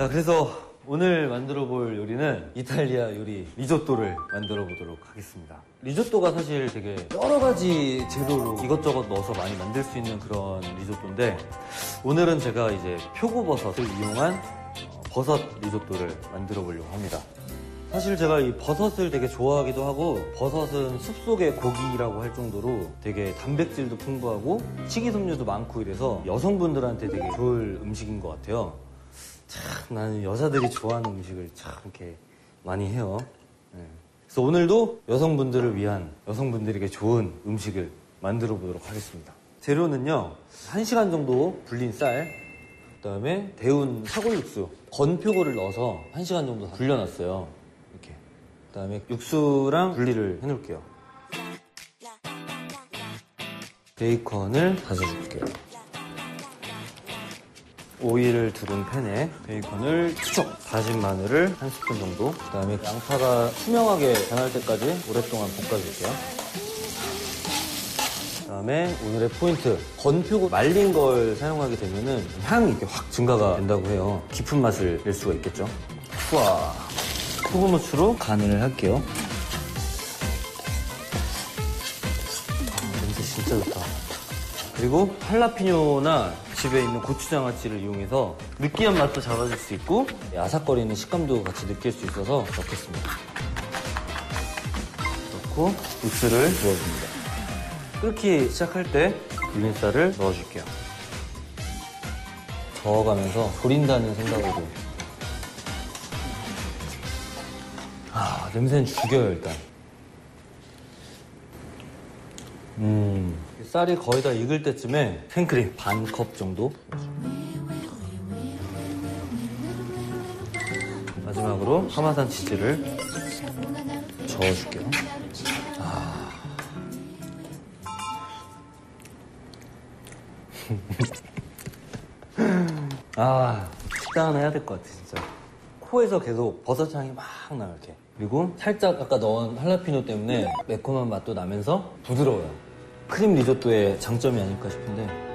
자, 그래서 오늘 만들어 볼 요리는 이탈리아 요리 리조또를 만들어 보도록 하겠습니다. 리조또가 사실 되게 여러 가지 재료로 이것저것 넣어서 많이 만들 수 있는 그런 리조또인데 오늘은 제가 이제 표고버섯을 이용한 어, 버섯 리조또를 만들어 보려고 합니다. 사실 제가 이 버섯을 되게 좋아하기도 하고 버섯은 숲속의 고기라고 할 정도로 되게 단백질도 풍부하고 식이섬유도 많고 이래서 여성분들한테 되게 좋을 음식인 것 같아요. 참 나는 여자들이 좋아하는 음식을 참 이렇게 많이 해요. 네. 그래서 오늘도 여성분들을 위한 여성분들에게 좋은 음식을 만들어 보도록 하겠습니다. 재료는요, 1시간 정도 불린 쌀, 그 다음에 데운 사골육수, 건표고를 넣어서 1시간 정도 불려놨어요. 이렇게. 그 다음에 육수랑 분리를 해놓을게요. 베이컨을 다져줄게요. 오일을 두른 팬에 베이컨을 투척 다진 마늘을 한 스푼 정도 그 다음에 양파가 투명하게 변할 때까지 오랫동안 볶아줄게요. 그 다음에 오늘의 포인트 건표고 말린 걸 사용하게 되면은 향이 이렇게 확 증가가 된다고 해요. 깊은 맛을 낼 수가 있겠죠? 우와. 소금후추로 간을 할게요. 아, 냄새 진짜 좋다. 그리고 할라피뇨나 집에 있는 고추장아찌를 이용해서 느끼한 맛도 잡아줄 수 있고 아삭거리는 식감도 같이 느낄 수 있어서 넣겠습니다. 넣고 육수를 부어줍니다. 끓기 시작할 때 불린 쌀을 넣어줄게요. 저어가면서 졸인다는 생각으로 아 냄새는 죽여요 일단 음, 쌀이 거의 다 익을 때쯤에 생크림 반 컵 정도. 마지막으로 하마산 치즈를 저어줄게요. 아. 아, 식당 하나 해야 될 것 같아, 진짜. 코에서 계속 버섯향이 막 나요, 이렇게. 그리고 살짝 아까 넣은 할라피뇨 때문에 매콤한 맛도 나면서 부드러워요. 크림 리조또의 장점이 아닐까 싶은데